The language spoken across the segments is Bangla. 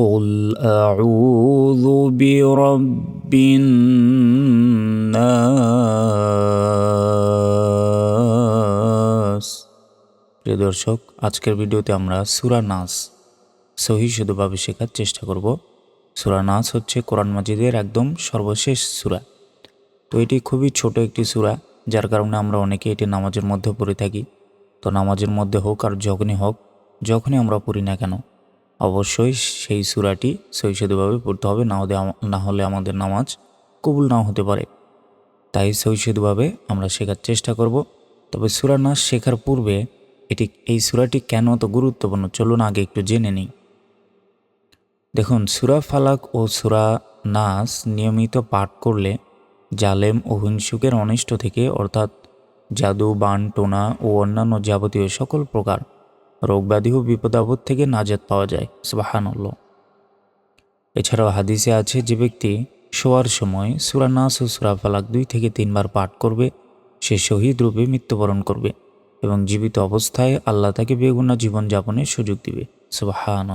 قل أعوذ برب الناس প্রিয় দর্শক আজকের ভিডিওতে আমরা সুরা নাস সহি শুধুভাবে শেখার চেষ্টা করব সুরা নাস হচ্ছে কোরআন মাজিদের একদম সর্বশেষ সুরা তো এটি খুবই ছোট একটি সুরা যার কারণে আমরা অনেকে এটি নামাজের মধ্যে পড়ে থাকি তো নামাজের মধ্যে হোক আর যখনই হোক যখনই আমরা পড়ি না কেন অবশ্যই সেই সুরাটি সৈষদভাবে পড়তে হবে, না হলে না আমাদের নামাজ কবুল নাও হতে পারে। তাই সৈষদভাবে আমরা শেখার চেষ্টা করব। তবে সুরা নাচ শেখার পূর্বে এটি এই সুরাটি কেন এত গুরুত্বপূর্ণ? চলুন আগে একটু জেনে নিই। দেখুন, সুরা ফালাক ও সুরা নাস নিয়মিত পাঠ করলে জালেম ও হিংসুকের অনিষ্ট থেকে, অর্থাৎ জাদু, বান, টোনা ও অন্যান্য যাবতীয় সকল প্রকার রোগব্যাধি ও বিপদাপদ থেকে নাজাত পাওয়া যায়, সুবাহানল্লাহ। এছাড়াও হাদিসে আছে যে ব্যক্তি শোয়ার সময় সুরা নাস ও সুরা ফালাক দুই থেকে তিনবার পাঠ করবে, সে শহীদ রূপে মৃত্যুবরণ করবে এবং জীবিত অবস্থায় আল্লাহ তাকে বেগুনা জীবনযাপনের সুযোগ দিবে সুবাহান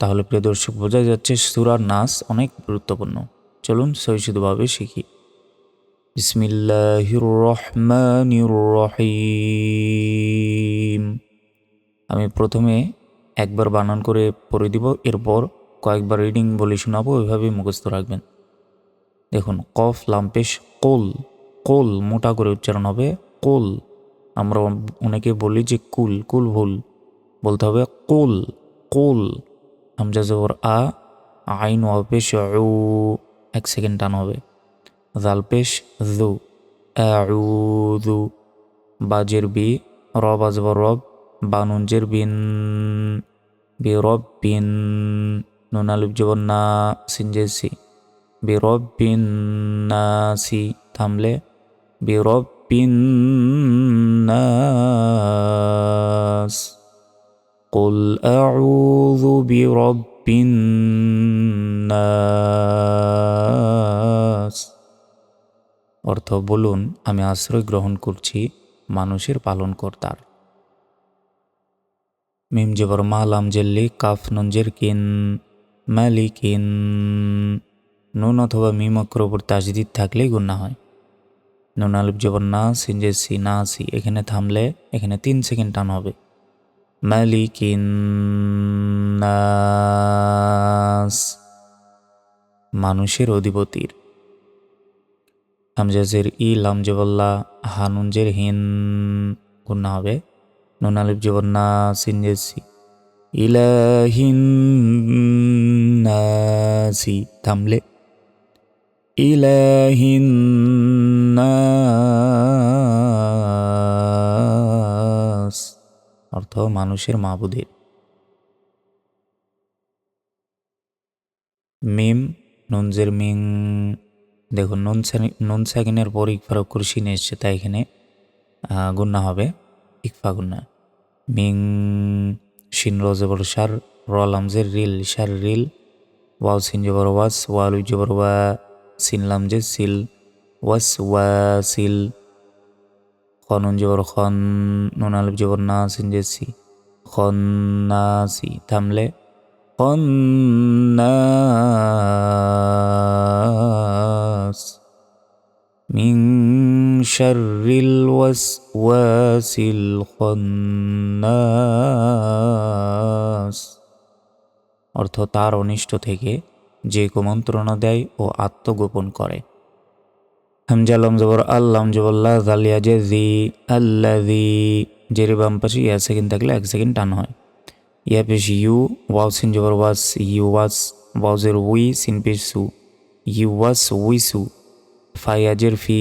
তাহলে প্রিয় দর্শক বোঝা যাচ্ছে সুরার নাস অনেক গুরুত্বপূর্ণ। চলুন সহিষ্ণুভাবে শিখি। বিসমিল্লাহির রহমানির রহিম আমি প্রথমে একবার বানান করে পড়ে দিব, এরপর কয়েকবার রিডিং বলে শোনাবো ওইভাবেই মুখস্থ রাখবেন। দেখুন, কফ, লাম্পেশ, কোল কোল মোটা করে উচ্চারণ হবে, কোল। আমরা অনেকে বলি যে কুল কুল ভুল। বলতে হবে কোল কোল। হামজা জবর আ, আইন উ, এক সেকেন্ড টান হবে। জাল পেশ জু আউযু বাজের বি রব আজবর রব বানুনজের বিন বি রব বিন নুন আলিফ জবর না সিনজেসি বি রব বিন নাসি থামলে বি রব বিন নাস قل أعوذ برب الناس বলুন, আমি আশ্রয় গ্রহণ করছি মানুষের পালনকর্তার। মিম জবর মালাম জেল্লি কাফ নঞ্জের কিন মালিকিন নুন অথবা মিম অক্ষর উপর তাজদিদ থাকলেই গুন্না হয়। নুন আলিফ জবর না সিনজে সি না, সি এখানে থামলে এখানে তিন সেকেন্ড টান হবে। মালিকিন নাস। মানুষের অধিপতির। হামজাজের ই লামজেবল্লা হানুনজের হিন গুন্না হবে। নুন আলিফ জবন্না সিনজেসি ইলাহিনাসি থামলে। ইলাহিনাস অর্থ মানুষের মাবুদের। মিম, নুনজের মিং দেখুন নুন সানি- নুন সাকিনের পর ইকফা কুরসিন এসছে, তাই এখানে গুন্না হবে। ইকফা গুন্না। মিং, শিন রজবর সার রলামজের রিল, সার রিল। ওয়াও সিন জবর ওয়াস, ওয়ালু জবর ওয়া, সিন লামজে সিল। ওয়াস, ওয়া, সিল। খনুন জবর খন, নুন আলিফ জবর না, সিন যে সি। খন, না, সি, থামলে। খন্নাস মিং শাররিল ওয়াসওয়াসিল খন্নাস অর্থ তার অনিষ্ট থেকে যে কুমন্ত্রণা দেয় ও আত্মগোপন করে। হামজালাম জবর আল্লাম জবল্লা জালিয়া জি জি জেরে বাম পাশে সেকেন্ড থাকলে এক সেকেন্ড টান হয়। ইয়া পেশ ইউ ওয়াও সিন জবর ওয়াস ইউ ওয়াস ওয়াউজের উই সিন পেশ সু ইউ ওয়াস উই সু ফাইয়াজের ফি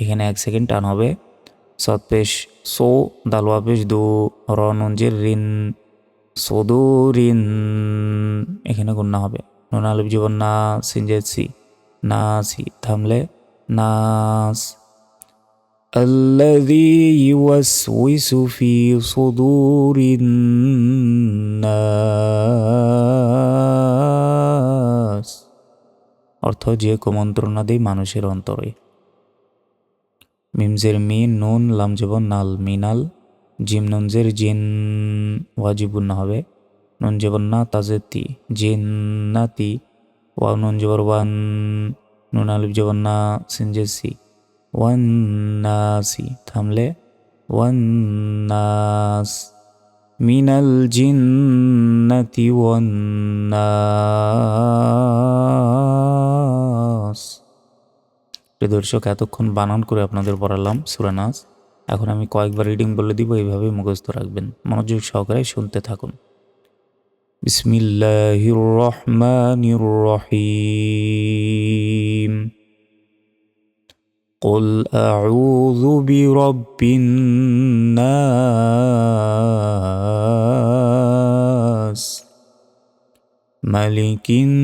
এখানে এক সেকেন্ড টান হবে সৎ পেশ সো দালওয়া পেশ দু রনঞ্জের রিন সদু রিন এখানে গুন্না হবে নুন আলিফ জীবন না সিনজের সি না সি থামলে নাস الذي يوسوس في صدور الناس অর্থ যে কুমন্ত্রণা দেয় মানুষের অন্তরে মিমজের মিন নুন লাম জবন নাল মিনাল জিম নুনজের জিন ওয়াজিবুন হবে নুন জবর না তাজেতি জিন্নাতি ওয়াও নুন জবর ওয়ান নুন আলিফ জবর না সিনজেসি ওয়ান্নাসি থামলে ওয়ান্নাস মিনাল জিন্নাতি ওয়ান্নাস। প্রিয় দর্শক, এতক্ষণ বানান করে আপনাদের পড়ালাম সুরানাস এখন আমি কয়েকবার রিডিং বলে দিব, এইভাবে মুখস্থ রাখবেন। মনোযোগ সহকারে শুনতে থাকুন। বিসমিল্লাহির রহমানির রহিম। قل أعوذ برب الناس ملك الناس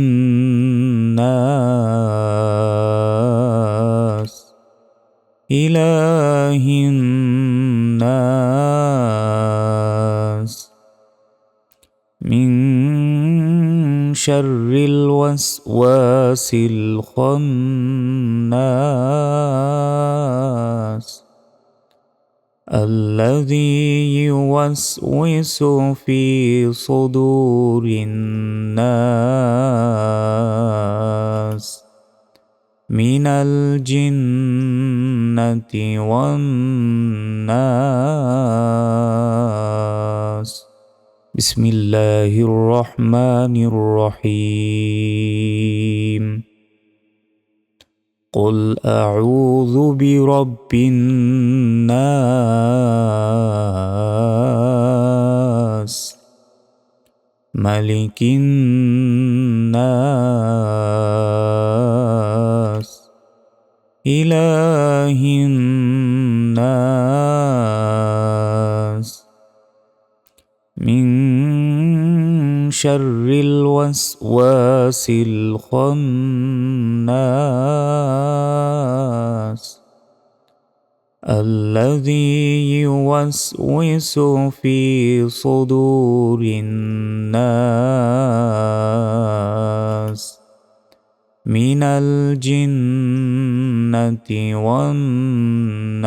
إله الناس شر الوسواس الخناس الذي يوسوس في صدور الناس من الجنة والناس بسم الله الرحمن الرحيم. قل أعوذ برب الناس. ملك الناس. إله الناس. شر الوسواس الخناس الذي يوسوس في صدور الناس من الجنة والناس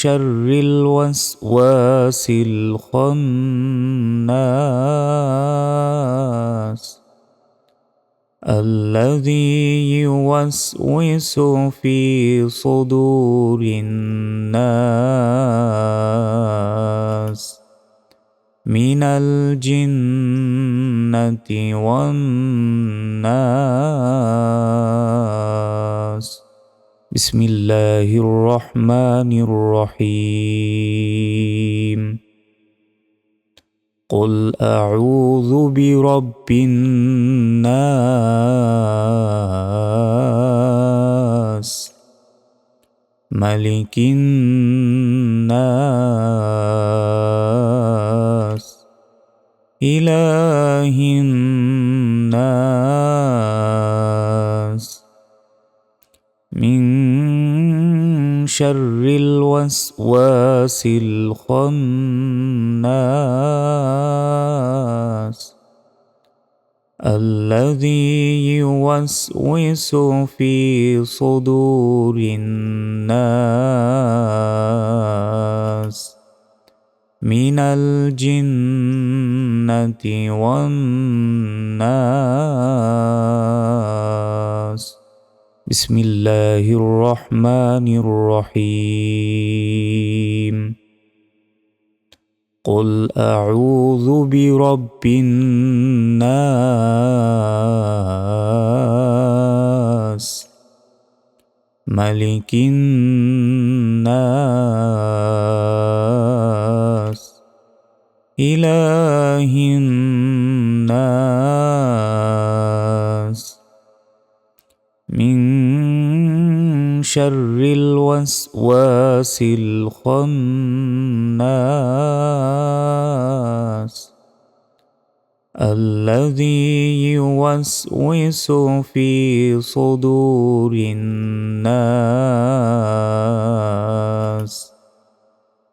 شر الوسواس الخناس الذي يوسوس في صدور الناس من الجنة والناس بسم الله الرحمن الرحيم قل أعوذ برب الناس ملك الناس إله الناس شر الوسواس الخناس الذي يوسوس في صدور الناس من الجنة والناس بسم الله الرحمن الرحيم. قل أعوذ برب الناس. ملك الناس. إله الناس. شر الوسواس الخناس الذي يوسوس في صدور الناس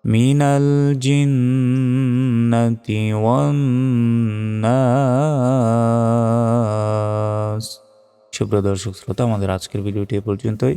من الجنة والناس সুপ্রিয় দর্শক শ্রোতা আমাদের আজকের ভিডিওটি এ পর্যন্তই